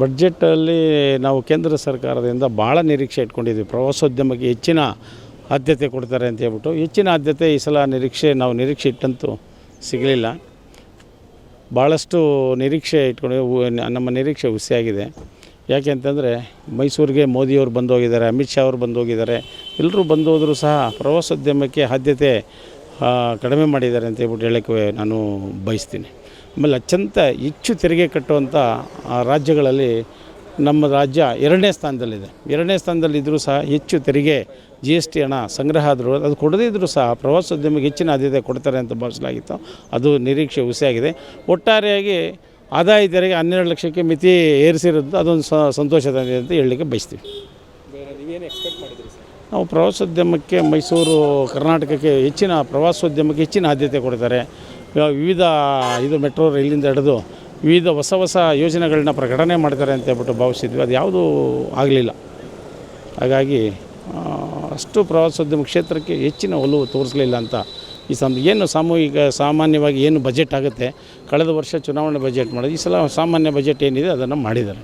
ಬಡ್ಜೆಟಲ್ಲಿ ನಾವು ಕೇಂದ್ರ ಸರ್ಕಾರದಿಂದ ಭಾಳ ನಿರೀಕ್ಷೆ ಇಟ್ಕೊಂಡಿದ್ದೀವಿ ಪ್ರವಾಸೋದ್ಯಮಕ್ಕೆ ಹೆಚ್ಚಿನ ಆದ್ಯತೆ ಕೊಡ್ತಾರೆ ಅಂತ ಹೇಳ್ಬಿಟ್ಟು. ಹೆಚ್ಚಿನ ಆದ್ಯತೆ ಈ ಸಲ ನಿರೀಕ್ಷೆ ನಾವು ನಿರೀಕ್ಷೆ ಇಟ್ಟಂತೂ ಸಿಗಲಿಲ್ಲ. ಭಾಳಷ್ಟು ನಿರೀಕ್ಷೆ ಇಟ್ಕೊಂಡು ನಮ್ಮ ನಿರೀಕ್ಷೆ ಹುಸಿಯಾಗಿದೆ. ಯಾಕೆ ಅಂತಂದರೆ ಮೈಸೂರಿಗೆ ಮೋದಿಯವರು ಬಂದು ಹೋಗಿದ್ದಾರೆ ಅಮಿತ್ ಶಾ ಅವರು ಬಂದು ಹೋಗಿದ್ದಾರೆ ಎಲ್ಲರೂ ಬಂದು ಹೋದರೂ ಸಹ ಪ್ರವಾಸೋದ್ಯಮಕ್ಕೆ ಆದ್ಯತೆ ಕಡಿಮೆ ಮಾಡಿದ್ದಾರೆ ಅಂತ ಹೇಳ್ಬಿಟ್ಟು ಹೇಳೋಕ್ಕೆ ನಾನು ಬಯಸ್ತೀನಿ. ಆಮೇಲೆ ಅತ್ಯಂತ ಹೆಚ್ಚು ತೆರಿಗೆ ಕಟ್ಟುವಂಥ ರಾಜ್ಯಗಳಲ್ಲಿ ನಮ್ಮ ರಾಜ್ಯ ಎರಡನೇ ಸ್ಥಾನದಲ್ಲಿದೆ. ಎರಡನೇ ಸ್ಥಾನದಲ್ಲಿದ್ದರೂ ಸಹ ಹೆಚ್ಚು ತೆರಿಗೆ ಜಿ ಎಸ್ ಟಿ ಹಣ ಸಂಗ್ರಹ ಆದರೂ, ಅದು ಕೊಡದೇ ಇದ್ದರೂ ಸಹ ಪ್ರವಾಸೋದ್ಯಮಕ್ಕೆ ಹೆಚ್ಚಿನ ಆದ್ಯತೆ ಕೊಡ್ತಾರೆ ಅಂತ ಭಾವಿಸಲಾಗಿತ್ತು. ಅದು ನಿರೀಕ್ಷೆ ಹುಸಿಯಾಗಿದೆ. ಒಟ್ಟಾರೆಯಾಗಿ ಆದಾಯ ತೆರಿಗೆ ಹನ್ನೆರಡು ಲಕ್ಷಕ್ಕೆ ಮಿತಿ ಏರಿಸಿರೋದು ಅದೊಂದು ಸ ಸಂತೋಷ ತಂದಿದೆ ಅಂತ ಹೇಳಲಿಕ್ಕೆ ಬಯಸ್ತೀವಿ. ಎಕ್ಸ್ಪೆಕ್ಟ್ ಮಾಡಿದ್ರಿ ಸರ್? ನಾವು ಪ್ರವಾಸೋದ್ಯಮಕ್ಕೆ ಮೈಸೂರು, ಕರ್ನಾಟಕಕ್ಕೆ ಹೆಚ್ಚಿನ ಪ್ರವಾಸೋದ್ಯಮಕ್ಕೆ ಹೆಚ್ಚಿನ ಆದ್ಯತೆ ಕೊಡ್ತಾರೆ. ವಿವಿಧ ಇದು ಮೆಟ್ರೋ ರೈಲಿಂದ ಹಿಡಿದು ವಿವಿಧ ಹೊಸ ಹೊಸ ಯೋಜನೆಗಳನ್ನ ಪ್ರಕಟಣೆ ಮಾಡ್ತಾರೆ ಅಂತ ಹೇಳ್ಬಿಟ್ಟು ಭಾವಿಸಿದ್ವಿ. ಅದು ಯಾವುದೂ ಆಗಲಿಲ್ಲ. ಹಾಗಾಗಿ ಅಷ್ಟು ಪ್ರವಾಸೋದ್ಯಮ ಕ್ಷೇತ್ರಕ್ಕೆ ಹೆಚ್ಚಿನ ಒಲವು ತೋರಿಸಲಿಲ್ಲ ಅಂತ ಈ ಸಮ, ಏನು ಸಾಮೂಹಿಕ, ಸಾಮಾನ್ಯವಾಗಿ ಏನು ಬಜೆಟ್ ಆಗುತ್ತೆ, ಕಳೆದ ವರ್ಷ ಚುನಾವಣೆ ಬಜೆಟ್ ಮಾಡೋದು ಈ ಸಲ ಸಾಮಾನ್ಯ ಬಜೆಟ್ ಏನಿದೆ ಅದನ್ನು ಮಾಡಿದ್ದಾರೆ.